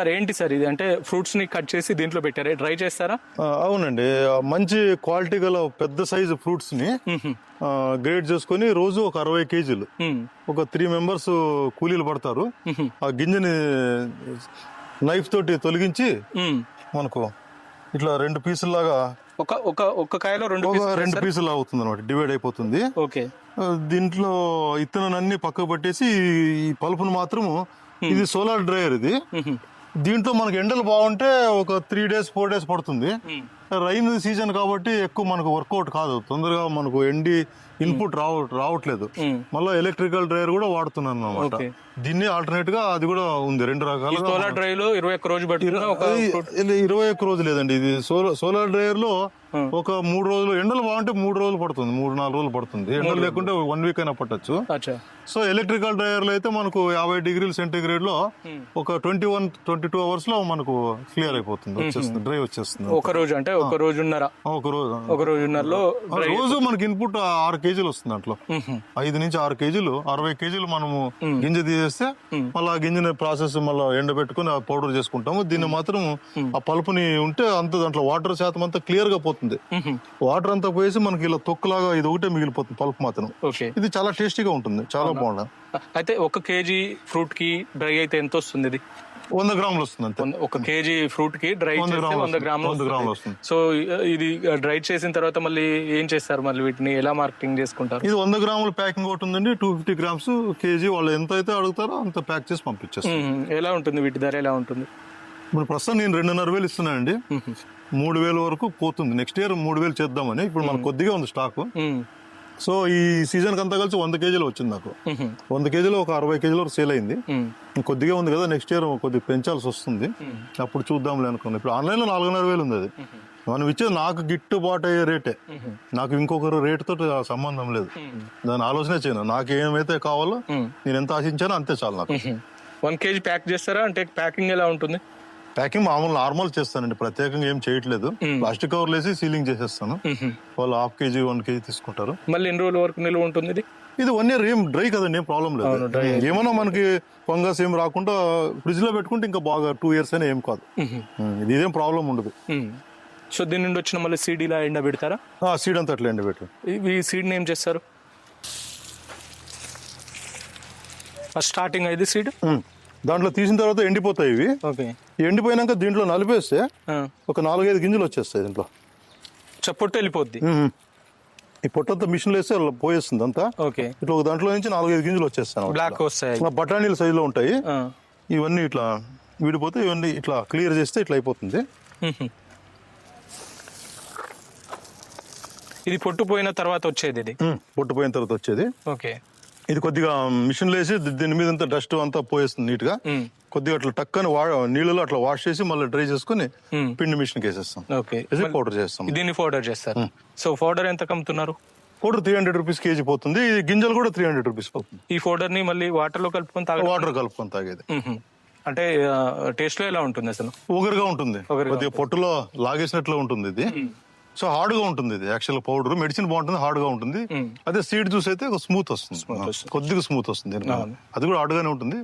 Sir ఏంటి sir ఇది? అంటే ఫ్రూట్స్ని కట్ చేసి దీంట్లో పెట్టారు? డ్రై చేస్తారా? అవునండి. మంచి క్వాలిటీ గల పెద్ద సైజు ఫ్రూట్స్ని గ్రేడ్ చేసుకొని రోజు ఒక అరవై కేజీలు. ఒక త్రీ మెంబర్స్ కూలీలు పడతారు. ఆ గింజని నైఫ్ తోటి తొలగించి. మనకు ఇట్లా రెండు పీసుల్లాగా ఒక ఒక ఒక్క కాయలో రెండు ఒక పీసులు రెండు? పీసులు అవుతుంది అనమాట డివైడ్ అయిపోతుంది. ఓకే. దీంట్లో ఇత్తనాన్ని పక్కకు పట్టేసి ఈ పలుపును మాత్రము ఇది సోలార్ డ్రైయర్ ఇది. దీంట్లో మనకి ఎండలు బాగుంటే ఒక త్రీ డేస్ ఫోర్ డేస్ పడుతుంది మ్మ్. రైన్ సీజన్ కాబట్టి ఎక్కువ మనకు వర్కౌట్ కాదు తొందరగా మనకు ఎండి ఇన్పుట్ రావ రావట్లేదు. మళ్ళీ ఎలక్ట్రికల్ డ్రైయర్ కూడా వాడుతున్నాను అనమాట. దీన్ని ఆల్టర్నేట్గా అది కూడా ఉంది రెండు ఈ రకాలుగా సోలార్ డ్రై లో ఇరవై ఒక్క రోజు ఇరవై ఒక్క రోజు లేదండి ఇది సోలార్ సోలార్ డ్రైయర్లో Hmm. ఒక మూడు రోజులు ఎండలు బాగుంటే మూడు రోజులు పడుతుంది మూడు నాలుగు రోజులు పడుతుంది. ఎండలు లేకుంటే వన్ వీక్ అయినా పట్టచ్చు. సో ఎలక్ట్రికల్ డ్రైయర్లో అయితే మనకు యాభై డిగ్రీల సెంటీగ్రేడ్లో Hmm. ఒక ట్వంటీ వన్ ట్వంటీ టూ అవర్స్లో మనకు క్లియర్ అయిపోతుంది వచ్చేస్తుంది డ్రై వచ్చేస్తుంది. ఒక రోజు అంటే ఒక రోజున్నర. ఒక రోజు ఒక రోజున్నరలో రోజు మనకి ఇన్పుట్ ఆరు కేజీలు వస్తుంది అట్లా మ్మ్. ఐదు నుంచి ఆరు కేజీలు అరవై కేజీలు మనము గింజ తీసేస్తే మళ్ళీ ఆ గింజని ప్రాసెస్ మళ్ళీ ఎండబెట్టుకుని పౌడర్ చేసుకుంటాము. దీన్ని మాత్రం ఆ పలుపుని ఉంటే అంత దాంట్లో వాటర్ శాతం అంతా క్లియర్గా పోతుంది. మ్మ్. వాటర్ అంతా పోయేసి మనకి ఇలా తొక్కులాగా ఇది ఒకటే మిగిలిపోతుంది పలుపు మాత్రం. ఓకే. ఇది చాలా టేస్టీగా ఉంటుంది. చాలా బాగుంది అయితే ఒక కేజీ ఫ్రూట్కి డ్రై అయితే ఎంత వస్తుంది ఇది? వంద గ్రాములు వస్తుంది అంతే. ఒక కేజీ ఫ్రూట్కి డ్రై వంద గ్రాములు వంద. గ్రాములు వస్తుంది. సో ఇది డ్రై చేసిన తర్వాత మళ్ళీ ఏం చేస్తారు మళ్ళీ వీటిని? ఎలా మార్కెటింగ్ చేసుకుంటారు? ఇది వంద గ్రాముల ప్యాకింగ్ ఒకటి ఉందండి. టూ ఫిఫ్టీ గ్రామ్స్ కేజీ వాళ్ళు ఎంత అయితే అడుగుతారో అంత ప్యాక్ చేసి పంపించేస్తాం మ్మ్. ఎలా ఉంటుంది వీటి ధర? ఎలా ఉంటుంది? ఇప్పుడు ప్రస్తుతం నేను రెండున్నర వేలు ఇస్తున్నానండి. మూడు వేల వరకు పోతుంది. నెక్స్ట్ ఇయర్ మూడు వేలు చేద్దామని ఇప్పుడు మనకు కొద్దిగా ఉంది స్టాక్. సో ఈ సీజన్ అంతా కలిసి వంద కేజీలు వచ్చింది నాకు. వంద కేజీలు ఒక అరవై కేజీల వరకు సేల్ అయింది. కొద్దిగా ఉంది కదా నెక్స్ట్ ఇయర్ కొద్దిగా పెంచాల్సి వస్తుంది. అప్పుడు చూద్దాంలే అనుకున్నాను ఇప్పుడు ఆన్లైన్లో నాలుగున్నర వేలు ఉంది అది. మనం ఇచ్చేది నాకు గిట్టుబాటు అయ్యే రేటే నాకు ఇంకొకరు రేట్ తోటి సంబంధం లేదు. దాని ఆలోచనే చేయను. నాకు ఏమైతే కావాలో. నేను ఎంత ఆశించానో అంతే చాలు నాకు. వన్ కేజీ ప్యాక్ చేస్తారా? అంటే ప్యాకింగ్ ఎలా ఉంటుంది? ప్యాకింగ్ మామూలు నార్మల్ చేస్తానండి. ప్రత్యేకంగా ఏం చేయట్లేదు. ప్లాస్టిక్ కవర్లు వేసి సీలింగ్ చేసేస్తాను. వాళ్ళు హాఫ్ కేజీ వన్ కేజీ తీసుకుంటారు. మళ్ళీ ఎన్ని రోజుల వరకు నిల్వ ఉంటుంది ఇది? ఇది వన్ ఇయర్ ఏం డ్రై కదండి ఏం ప్రాబ్లం లేదు. ఏమన్నా మనకి ఫంగస్ ఏం రాకుండా ఫ్రిడ్జ్లో పెట్టుకుంటే ఇంకా బాగా టూ ఇయర్స్ అయినా ఏం కాదు. ఇది ఇదేం ప్రాబ్లం ఉండదు. సో దీని నుండి వచ్చిన మళ్ళీ సీడ్ ఇలా ఎండ పెడతారా? సీడ్ అంతా అట్లా ఎండ పెట్టు. ఈ సీడ్ని ఏం చేస్తారు? ఫస్ట్ స్టార్టింగ్ అయింది సీడ్? దాంట్లో తీసిన తర్వాత ఎండిపోతాయి ఇవి. ఓకే. ఎండిపోయినాక దీంట్లో నలిపేస్తే ఒక నాలుగైదు గింజలు వచ్చేస్తాయి దీంట్లో. చప్పొట్టు వెళ్ళిపోద్ది. ఈ పొట్టంతా మిషన్లో వేస్తే పోయేస్తుంది అంతా. ఓకే. ఇట్లా ఒక దాంట్లో నుంచి నాలుగైదు గింజలు వచ్చేస్తాను బ్లాక్ వస్తాయి. బఠానీల సైజులో ఉంటాయి. ఇవన్నీ ఇట్లా విడిపోతే ఇవన్నీ ఇట్లా క్లియర్ చేస్తే ఇట్లా అయిపోతుంది. ఇది పొట్టు పోయిన తర్వాత వచ్చేది ఇది? పొట్టు పోయిన తర్వాత వచ్చేది. ఓకే. ఇది కొద్దిగా మిషన్లో వేసి ది- దీని మీద అంతా డస్ట్ అంతా పోయేస్తుంది నీట్గా. కొద్దిగా అట్లా టక్కని వా నీళ్ళలో అట్లా వాష్ చేసి మళ్ళీ డ్రై చేసుకుని. పిండి మిషన్కి వేసేస్తాం. ఓకే. పౌడర్ చేస్తాం. దీన్ని పౌడర్ చేస్తారు. సో పౌడర్ ఎంత కమ్ముతున్నారు? Powder three hundred rupees KG పోతుంది. ఇది గింజలు కూడా త్రీ హండ్రెడ్ రూపీస్ పోతుంది. ఈ పౌడర్ని మళ్ళీ వాటర్లో కలుపుకొని తాగ వాటర్ కలుపుకొని తాగేది. అంటే టేస్ట్లో ఎలా ఉంటుంది అసలు? ఒగరుగా ఉంటుంది. కొద్దిగా పొట్టులో లాగేసినట్లు ఉంటుంది ఇది. సో హార్డ్గా ఉంటుంది ఇది యాక్చువల్ పౌడర్. మెడిసిన్ బాగుంటుంది హార్డ్గా ఉంటుంది. అదే సీడ్ జ్యూస్ అయితే స్మూత్ వస్తుంది. కొద్దిగా స్మూత్ వస్తుంది. అది కూడా హార్డ్ గానే ఉంటుంది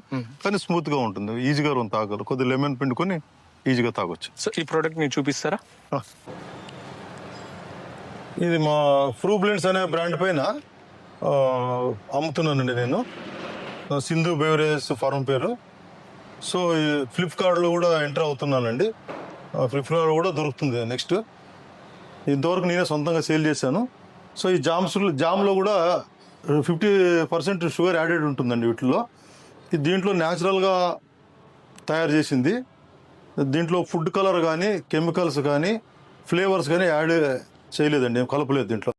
కానీ స్మూత్గా ఉంటుంది. ఈజీగా మనం తాగలరు కొద్దిగా లెమన్ పిండుకొని ఈజీగా తాగొచ్చు. సో ఈ ప్రోడక్ట్ మీరు చూపిస్తారా. ఇది మా ఫ్రూ బ్లెండ్స్ అనే బ్రాండ్ పైన అమ్ముతున్నానండి నేను. సింధు బెవరేజ్ ఫార్మ్ పేరు. సో ఈ ఫ్లిప్కార్ట్లో కూడా ఎంటర్ అవుతున్నానండి. ఫ్లిప్కార్ట్ కూడా దొరుకుతుంది నెక్స్ట్. ఇంతవరకు నేనే సొంతంగా సేల్ చేశాను. సో ఈ జామ్స్ జామ్లో కూడా ఫిఫ్టీ పర్సెంట్ షుగర్ యాడెడ్ ఉంటుందండి వీటిలో. దీంట్లో న్యాచురల్గా తయారు చేసింది. దీంట్లో ఫుడ్ కలర్ కానీ కెమికల్స్ కానీ ఫ్లేవర్స్ కానీ యాడ్ చేయలేదండి ఏం కలపలేదు దీంట్లో.